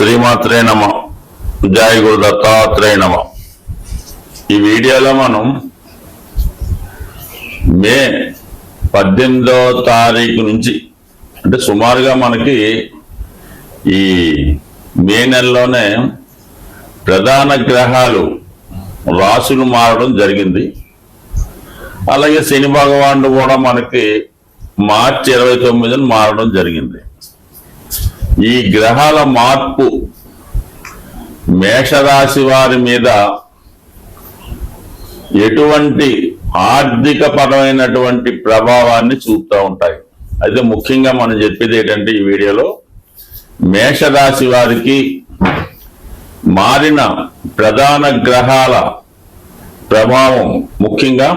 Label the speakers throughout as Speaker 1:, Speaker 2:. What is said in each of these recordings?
Speaker 1: శ్రీమాత్రే నమ. జయ గురు దత్తాత్రేయ నమ. ఈ వీడియోలో మనం మే పద్దెనిమిదో తారీఖు నుంచి అంటే సుమారుగా మనకి ఈ మే నెలలోనే ప్రధాన గ్రహాలు రాసులు మారడం జరిగింది. అలాగే శని భగవానుడు కూడా మనకి మార్చి ఇరవై తొమ్మిదిని మారడం జరిగింది. ఈ గ్రహాల మార్పు మేషరాశి వారి మీద ఎటువంటి ఆర్థిక పరమైనటువంటి ప్రభావాన్ని చూపుతూ ఉంటాయి. అయితే ముఖ్యంగా మనం చెప్పేది ఏంటంటే ఈ వీడియోలో మేషరాశి వారికి మారిన ప్రధాన గ్రహాల ప్రభావం ముఖ్యంగా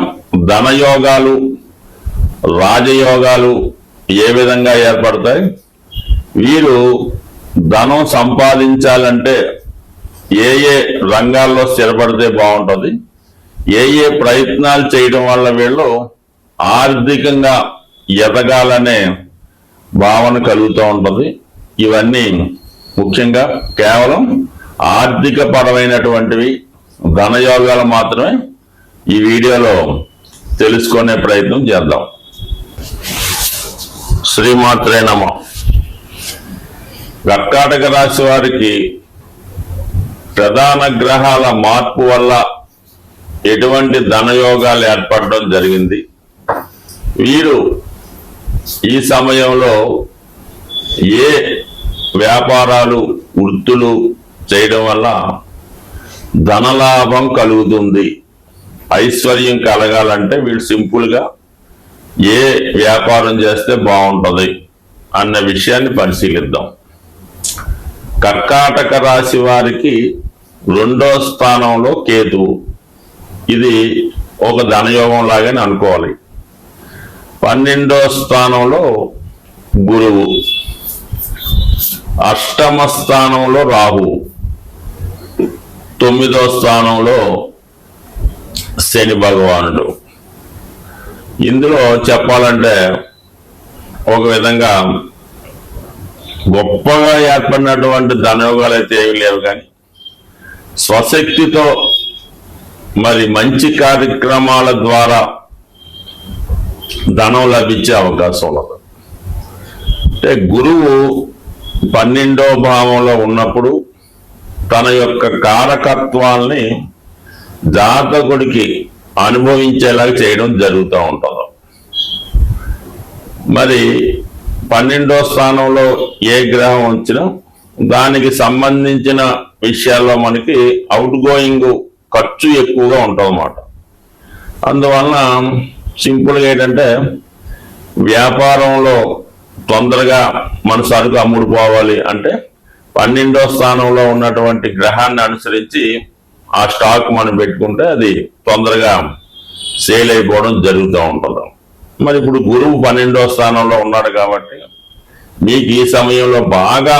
Speaker 1: ధనయోగాలు రాజయోగాలు ఏ విధంగా ఏర్పడతాయి? వీరు ధనం సంపాదించాలంటే ఏ ఏ రంగాల్లో స్థిరపడితే బాగుంటుంది ఏ ఏ ప్రయత్నాలు చేయడం వల్ల వీళ్ళు ఆర్థికంగా ఎదగాలనే భావన కలుగుతూ ఉంటుంది. ఇవన్నీ ముఖ్యంగా కేవలం ఆర్థిక పరమైనటువంటివి ధనయోగాలు మాత్రమే ఈ వీడియోలో తెలుసుకునే ప్రయత్నం చేద్దాం. శ్రీమాత్రే నమ. కర్కాటక రాశి వారికి ప్రధాన గ్రహాల మార్పు వల్ల ఎటువంటి ధనయోగాలు ఏర్పడడం జరిగింది. వీరు ఈ సమయంలో ఏ వ్యాపారాలు వృత్తులు చేయడం వల్ల ధనలాభం కలుగుతుంది. ఐశ్వర్యం కలగాలంటే వీళ్ళు సింపుల్గా ఏ వ్యాపారం చేస్తే బాగుంటుంది అన్న విషయాన్ని పరిశీలిద్దాం. కర్కాటక రాశి వారికి రెండో స్థానంలో కేతువు ఇది ఒక ధనయోగం లాగానే అనుకోవాలి. పన్నెండో స్థానంలో గురువు. అష్టమ స్థానంలో రాహు. తొమ్మిదో స్థానంలో శని భగవానుడు. ఇందులో చెప్పాలంటే ఒక విధంగా గొప్పగా ఏర్పడినటువంటి ధనయోగాలు అయితే ఏమి లేవు కానీ స్వశక్తితో మరి మంచి కార్యక్రమాల ద్వారా ధనం లభించే అవకాశం ఉండదు అంటే గురువు పన్నెండో భావంలో ఉన్నప్పుడు తన యొక్క కారకత్వాల్ని జాతకుడికి అనుభవించేలాగా చేయడం జరుగుతూ ఉంటుంది. మరి పన్నెండో స్థానంలో ఏ గ్రహం వచ్చినా దానికి సంబంధించిన విషయాల్లో మనకి అవుట్ గోయింగ్ ఖర్చు ఎక్కువగా ఉంటుందన్నమాట. అందువలన సింపుల్గా ఏంటంటే వ్యాపారంలో తొందరగా మన సరుకు అమ్ముడు పోవాలి అంటే పన్నెండో స్థానంలో ఉన్నటువంటి గ్రహాన్ని అనుసరించి ఆ స్టాక్ మనం పెట్టుకుంటే అది తొందరగా సేల్ అయిపోవడం జరుగుతూ ఉంటుంది. మరి ఇప్పుడు గురువు పన్నెండో స్థానంలో ఉన్నాడు కాబట్టి మీకు ఈ సమయంలో బాగా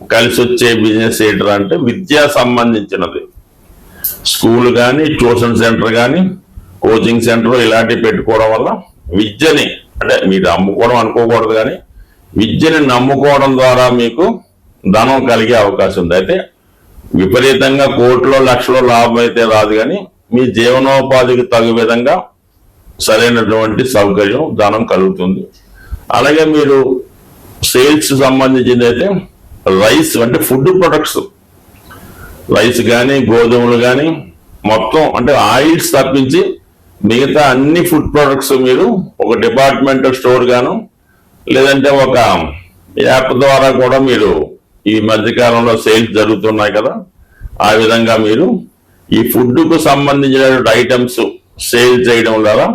Speaker 1: కలిసి వచ్చే బిజినెస్ ఏంటర్ అంటే విద్యా సంబంధించినది. స్కూల్ కానీ ట్యూషన్ సెంటర్ కానీ కోచింగ్ సెంటర్ ఇలాంటివి పెట్టుకోవడం వల్ల విద్యని అంటే మీరు అమ్ముకోవడం అనుకోకూడదు కానీ విద్యని నమ్ముకోవడం ద్వారా మీకు ధనం కలిగే అవకాశం ఉంది. అయితే విపరీతంగా కోట్లో లక్షలో లాభం అయితే రాదు కానీ మీ జీవనోపాధికి తగు విధంగా సరైనటువంటి సౌకర్యం ధనం కలుగుతుంది. అలాగే మీరు సేల్స్ సంబంధించింది అయితే రైస్ అంటే ఫుడ్ ప్రొడక్ట్స్. రైస్ కానీ గోధుమలు కానీ మొత్తం అంటే ఆయిల్స్ తప్పించి మిగతా అన్ని ఫుడ్ ప్రొడక్ట్స్ మీరు ఒక డిపార్ట్మెంటల్ స్టోర్ గాను లేదంటే ఒక యాప్ ద్వారా కూడా మీరు ఈ మధ్యకాలంలో సేల్స్ జరుగుతున్నాయి కదా ఆ విధంగా మీరు ఈ ఫుడ్కు సంబంధించిన ఐటమ్స్ సేల్ చేయడం ద్వారా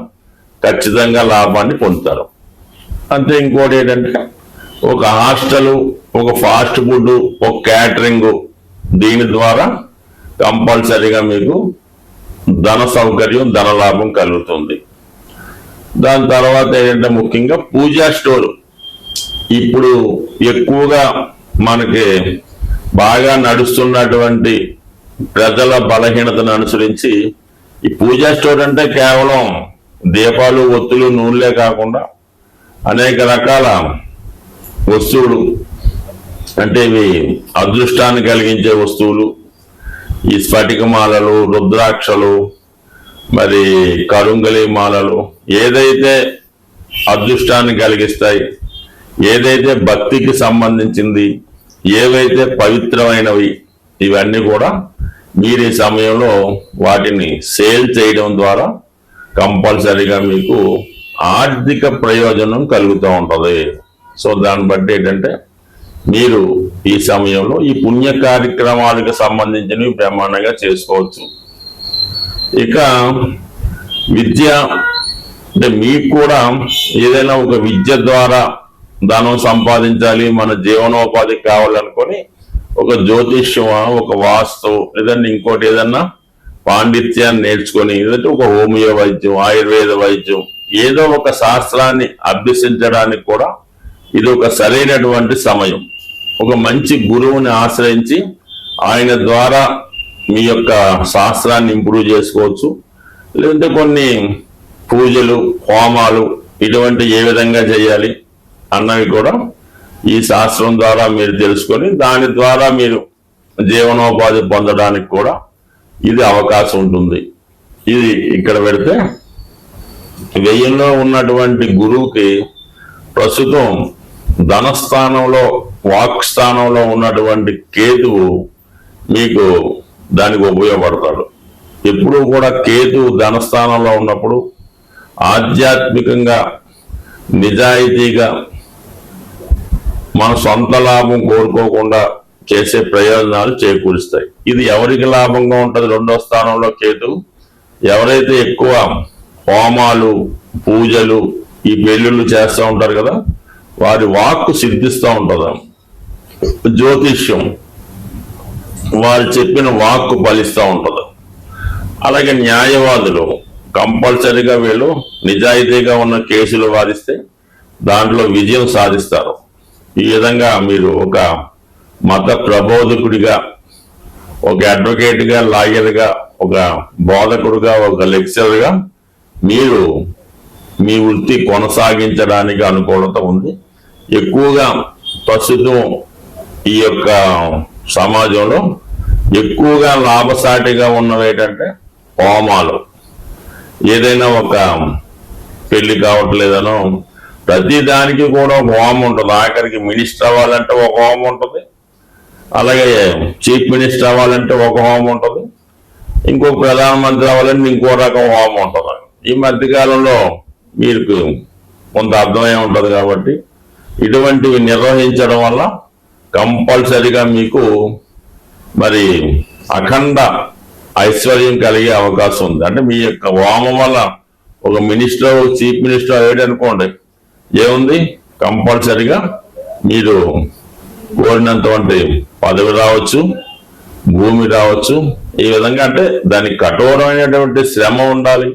Speaker 1: ఖచ్చితంగా లాభాన్ని పొందుతారు. అంతే ఇంకోటి ఏంటంటే ఒక హాస్టల్ ఒక ఫాస్ట్ ఫుడ్ ఒక క్యాటరింగ్ దీని ద్వారా కంపల్సరీగా మీకు ధన సౌకర్యం ధన లాభం కలుగుతుంది. దాని తర్వాత ఏంటంటే ముఖ్యంగా పూజా స్టోర్. ఇప్పుడు ఎక్కువగా మనకి బాగా నడుస్తున్నటువంటి ప్రజల బలహీనతను అనుసరించి ఈ పూజా స్టోర్ అంటే కేవలం దీపాలు ఒత్తులు నూనెలే కాకుండా అనేక రకాల వస్తువులు అంటే ఇవి అదృష్టాన్ని కలిగించే వస్తువులు ఈ స్ఫటిక మాలలు రుద్రాక్షలు మరి కరుంగలి మాలలు ఏదైతే అదృష్టాన్ని కలిగిస్తాయి ఏదైతే భక్తికి సంబంధించింది ఏవైతే పవిత్రమైనవి ఇవన్నీ కూడా మీరు ఈ సమయంలో వాటిని సేల్ చేయడం ద్వారా కంపల్సరీగా మీకు ఆర్థిక ప్రయోజనం కలుగుతూ ఉంటుంది. సో దాన్ని బట్టి ఏంటంటే మీరు ఈ సమయంలో ఈ పుణ్య కార్యక్రమాలకు సంబంధించినవి బ్రహ్మాండంగా చేసుకోవచ్చు. ఇక విద్య అంటే మీకు కూడా ఏదైనా ఒక విద్య ద్వారా ధనం సంపాదించాలి మన జీవనోపాధికి కావాలనుకొని ఒక జ్యోతిష్యమా ఒక వాస్తు లేదంటే ఇంకోటి ఏదన్నా పాండిత్యాన్ని నేర్చుకొని ఏంటంటే ఒక హోమియో వైద్యం ఆయుర్వేద వైద్యం ఏదో ఒక శాస్త్రాన్ని అభ్యసించడానికి కూడా ఇది ఒక సరైనటువంటి సమయం. ఒక మంచి గురువుని ఆశ్రయించి ఆయన ద్వారా మీ యొక్క శాస్త్రాన్ని ఇంప్రూవ్ చేసుకోవచ్చు. లేదంటే కొన్ని పూజలు హోమాలు ఇటువంటి ఏ విధంగా చేయాలి అన్నవి కూడా ఈ శాస్త్రం ద్వారా మీరు తెలుసుకొని దాని ద్వారా మీరు జీవనోపాధి పొందడానికి కూడా ఇది అవకాశం ఉంటుంది. ఇది ఇక్కడ పెడితే వెయ్యిలో ఉన్నటువంటి గురువుకి ప్రస్తుతం ధనస్థానంలో వాక్ స్థానంలో ఉన్నటువంటి కేతువు మీకు దానికి ఉపయోగపడతాడు. ఎప్పుడూ కూడా కేతువు ధనస్థానంలో ఉన్నప్పుడు ఆధ్యాత్మికంగా నిజాయితీగా మన సొంత లాభం కోరుకోకుండా చేసే ప్రయోజనాలు చేకూరుస్తాయి. ఇది ఎవరికి లాభంగా ఉంటుంది? రెండో స్థానంలో కేతు. ఎవరైతే ఎక్కువ హోమాలు పూజలు ఈ పెళ్ళిళ్ళు చేస్తూ ఉంటారు కదా వారి వాక్కు సిద్ధిస్తూ ఉంటుంది. జ్యోతిష్యం వారు చెప్పిన వాక్కు ఫలిస్తూ ఉంటుంది. అలాగే న్యాయవాదులు కంపల్సరీగా వీళ్ళు నిజాయితీగా ఉన్న కేసులు వాదిస్తే దాంట్లో విజయం సాధిస్తారు. ఈ విధంగా మీరు ఒక మత ప్రబోధకుడిగా ఒక అడ్వకేట్గా లాయర్గా ఒక బోధకుడుగా ఒక లెక్చరర్గా మీరు మీ వృత్తి కొనసాగించడానికి అనుకూలత ఉంది. ఎక్కువగా ప్రస్తుతం ఈ యొక్క సమాజంలో ఎక్కువగా లాభసాటిగా ఉన్నవి ఏంటంటే హోమాలు. ఏదైనా ఒక పెళ్ళి కావట్లేదనో ప్రతి దానికి కూడా ఒక హోమం ఉంటుంది. ఆఖరికి మినిస్టర్ అవ్వాలంటే ఒక హోమం ఉంటుంది. అలాగే చీఫ్ మినిస్టర్ అవ్వాలంటే ఒక హోమం ఉంటుంది. ఇంకో ప్రధానమంత్రి అవ్వాలంటే ఇంకో రకం హోమం ఉంటుంది. ఈ మధ్యకాలంలో మీకు కొంత అర్థమై ఉంటుంది కాబట్టి ఇటువంటివి నిర్వహించడం వల్ల కంపల్సరిగా మీకు మరి అఖండ ఐశ్వర్యం కలిగే అవకాశం ఉంది. అంటే మీ యొక్క హోమం వల్ల ఒక మినిస్టర్ చీఫ్ మినిస్టర్ అయ్యాడు అనుకోండి ఏముంది? కంపల్సరిగా మీరు కోరినంతవంటి పదవి రావచ్చు భూమి రావచ్చు. ఈ విధంగా అంటే దానికి కఠోరమైనటువంటి శ్రమ ఉండాలి.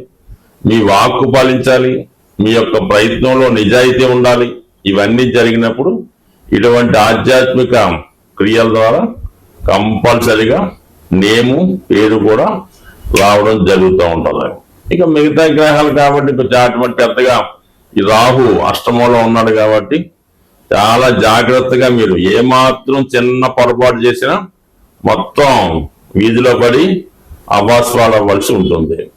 Speaker 1: మీ వాక్కు పాలించాలి. మీ యొక్క ప్రయత్నంలో నిజాయితీ ఉండాలి. ఇవన్నీ జరిగినప్పుడు ఇటువంటి ఆధ్యాత్మిక క్రియల ద్వారా కంపల్సరిగా నేము పేరు కూడా రావడం జరుగుతూ ఉంటుంది. ఇక మిగతా గ్రహాలు కాబట్టి కొంచెం అటువంటి పెద్దగా ఈ రాహు అష్టమంలో ఉన్నాడు కాబట్టి చాలా జాగ్రత్తగా మీరు ఏమాత్రం చిన్న పొరపాటు చేసినా మొత్తం వీధిలో పడి అవ్వాల్సి ఉంటుంది.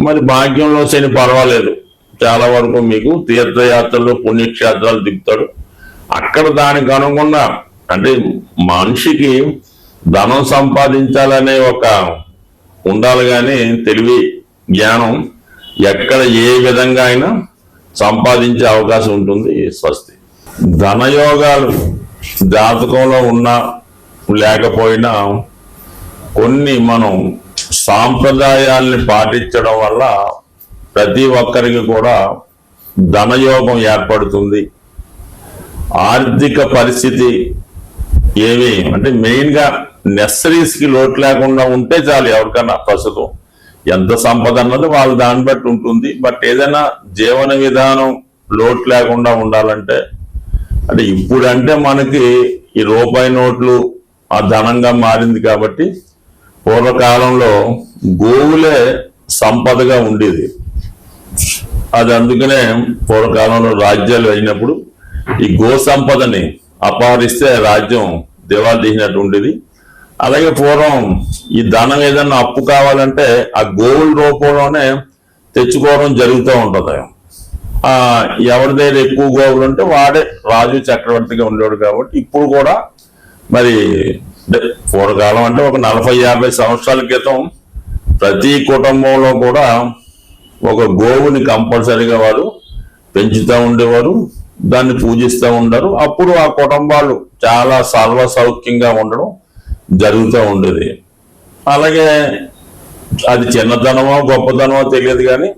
Speaker 1: మరి భాగ్యంలో శని పర్వాలేదు. చాలా వరకు మీకు తీర్థయాత్రలు పుణ్యక్షేత్రాలు దిగుతాడు. అక్కడ దానికి అనుగుణంగా అంటే మనిషికి ధనం సంపాదించాలనే ఒక ఉండాలి కానీ తెలివి జ్ఞానం ఎక్కడ ఏ విధంగా అయినా సంపాదించే అవకాశం ఉంటుంది స్వస్తి. ధనయోగాలు జాతకంలో ఉన్నా లేకపోయినా కొన్ని మనం సాంప్రదాయాల్ని పాటించడం వల్ల ప్రతి ఒక్కరికి కూడా ధనయోగం ఏర్పడుతుంది. ఆర్థిక పరిస్థితి ఏమి అంటే మెయిన్గా నెస్సరీస్కి లోటు లేకుండా ఉంటే చాలు ఎవరికన్నా ప్రస్తుతం. ఎంత సంపద అన్నది వాళ్ళ దాన్ని బట్టి ఉంటుంది. బట్ ఏదైనా జీవన విధానం లోటు లేకుండా ఉండాలంటే అంటే ఇప్పుడంటే మనకి ఈ రూపాయి నోట్లు ఆ ధనంగా మారింది కాబట్టి పూర్వకాలంలో గోవులే సంపదగా ఉండేది. అది అందుకనే పూర్వకాలంలో రాజ్యాలు అయినప్పుడు ఈ గో సంపదని అపహరిస్తే రాజ్యం దివాళ తీసినట్టు ఉండేది. అలాగే పూర్వం ఈ ధనం ఏదన్నా అప్పు కావాలంటే ఆ గోవుల రూపంలోనే తెచ్చుకోవడం జరుగుతూ ఉంటుంది. ఆ ఎవరి దగ్గర ఎక్కువ గోవులు ఉంటే వాడే రాజు చక్రవర్తిగా ఉండేవాడు కాబట్టి ఇప్పుడు కూడా మరి పూర్వకాలం అంటే ఒక నలభై యాభై సంవత్సరాల క్రితం ప్రతి కుటుంబంలో కూడా ఒక గోవుని కంపల్సరీగా వారు పెంచుతూ ఉండేవారు దాన్ని పూజిస్తూ ఉండరు. అప్పుడు ఆ కుటుంబాలు చాలా సర్వ సౌఖ్యంగా ఉండడం జరుగుతూ ఉండేది. అలాగే అది చిన్నతనమో గొప్పతనమో తెలియదు కానీ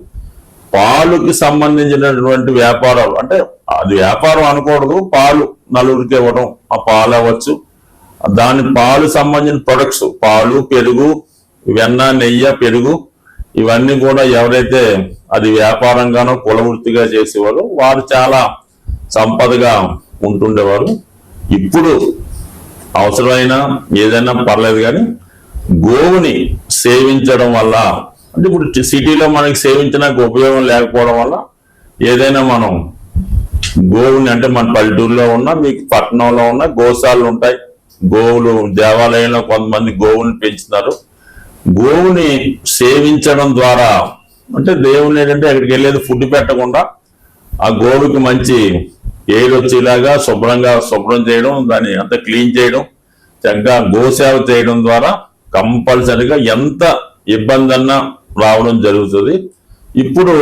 Speaker 1: పాలుకి సంబంధించినటువంటి వ్యాపారాలు అంటే అది వ్యాపారం అనకూడదు పాలు నలుగురికి ఇవ్వడం ఆ పాలు అవ్వచ్చు. దాని పాలు సంబంధించిన ప్రొడక్ట్స్ పాలు పెరుగు వెన్న నెయ్యి పెరుగు ఇవన్నీ కూడా ఎవరైతే అది వ్యాపారంగానో కులవృత్తిగా చేసేవారు వారు చాలా సంపదగా ఉంటుండేవారు. ఇప్పుడు అవసరమైన ఏదైనా పర్లేదు కానీ గోవుని సేవించడం వల్ల అంటే ఇప్పుడు సిటీలో మనకి సేవించడానికి ఉపయోగం లేకపోవడం వల్ల ఏదైనా మనం గోవుని అంటే మన పల్లెటూరులో ఉన్న మీకు పట్టణంలో ఉన్న గోశాలలు ఉంటాయి. గోవులు దేవాలయంలో కొంతమంది గోవుని పెంచుతారు గోవుని సేవించడం ద్వారా అంటే దేవుని ఏంటంటే అక్కడికి వెళ్ళేది ఫుడ్ పెట్టకుండా ఆ గోవుకి మంచి ఏడు వచ్చేలాగా శుభ్రంగా శుభ్రం చేయడం దాన్ని అంతా క్లీన్ చేయడం చక్కగా గోసేవ చేయడం ద్వారా కంపల్సరిగా ఎంత ఇబ్బంది అన్నా రావడం జరుగుతుంది. ఇప్పుడు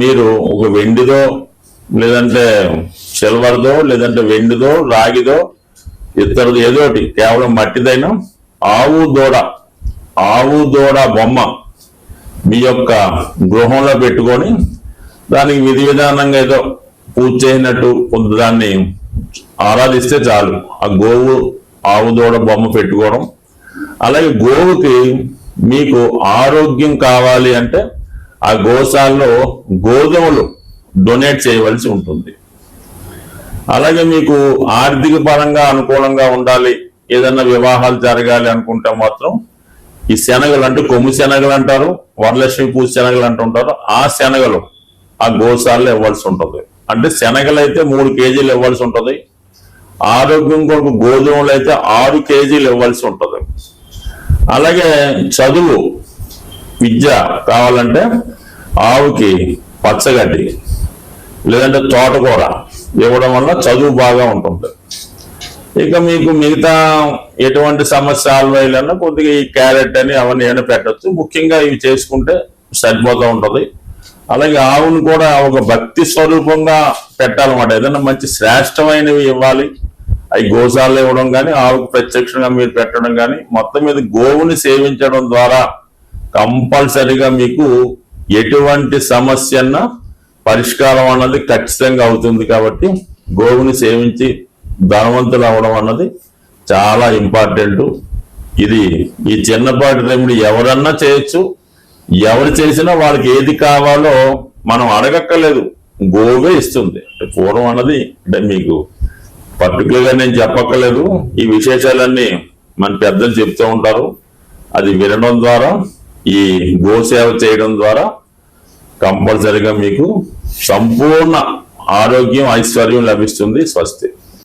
Speaker 1: మీరు ఒక వెండిదో లేదంటే సిల్వర్దో లేదంటే వెండిదో రాగిదో ఇతరులు ఏదో ఒకటి కేవలం మట్టిదైనా ఆవు దూడ ఆవు దూడ బొమ్మ మీ యొక్క గృహంలో పెట్టుకొని దానికి విధి విధానంగా ఏదో పూజ చేసినట్టు కొంత దాన్ని ఆరాధిస్తే చాలు. ఆ గోవు ఆవు దూడ బొమ్మ పెట్టుకోవడం. అలాగే గోవుకి మీకు ఆరోగ్యం కావాలి అంటే ఆ గోశాలలో గోధుమలు డొనేట్ చేయవలసి ఉంటుంది. అలాగే మీకు ఆర్థిక పరంగా అనుకూలంగా ఉండాలి. ఏదన్నా వివాహాలు జరగాలి అనుకుంటే మాత్రం ఈ శనగలు అంటే కొమ్ము శనగలు అంటారు వరలక్ష్మి పూజ శనగలు అంటుంటారు ఆ శనగలు ఆ గోశాలలో ఇవ్వాల్సి ఉంటుంది. అంటే శనగలు అయితే మూడు కేజీలు ఇవ్వాల్సి ఉంటుంది. ఆరోగ్యం కొరకు గోధుమలు అయితే ఆరు కేజీలు ఇవ్వాల్సి ఉంటుంది. అలాగే చదువు విద్య కావాలంటే ఆవుకి పచ్చగడ్డి లేదంటే తోటకూర ఇవ్వడం వల్ల చదువు బాగా ఉంటుంది. ఇక మీకు మిగతా ఎటువంటి సమస్య సాల్వ్ కొద్దిగా ఈ క్యారెట్ అని అవన్నీ ఏమైనా పెట్టచ్చు. ముఖ్యంగా ఇవి చేసుకుంటే సరిపోతూ ఉంటుంది. అలాగే ఆవును కూడా ఒక భక్తి స్వరూపంగా పెట్టాలన్నమాట. ఏదైనా మంచి శ్రేష్టమైనవి ఇవ్వాలి. అవి గోశాలలో ఇవ్వడం కానీ ఆవుకు ప్రత్యక్షంగా మీరు పెట్టడం కానీ మొత్తం మీద గోవుని సేవించడం ద్వారా కంపల్సరిగా మీకు ఎటువంటి సమస్యన్న పరిష్కారం అన్నది ఖచ్చితంగా అవుతుంది కాబట్టి గోవుని సేవించి ధనవంతులు అవడం అన్నది చాలా ఇంపార్టెంట్. ఇది ఈ చిన్నపాటి రెమెడీ ఎవరన్నా చేయొచ్చు. ఎవరు చేసినా వాళ్ళకి ఏది కావాలో మనం అడగక్కర్లేదు. గోవే ఇస్తుంది. అంటే పూర్వం అన్నది అంటే మీకు పర్టికులర్గా నేను చెప్పక్కర్లేదు. ఈ విశేషాలన్నీ మన పెద్దలు చెప్తూ ఉంటారు. అది వినడం ద్వారా ఈ గోసేవ చేయడం ద్వారా కంపల్సరిగా మీకు సంపూర్ణ ఆరోగ్యం ఐశ్వర్యం లభిస్తుంది స్వస్తి.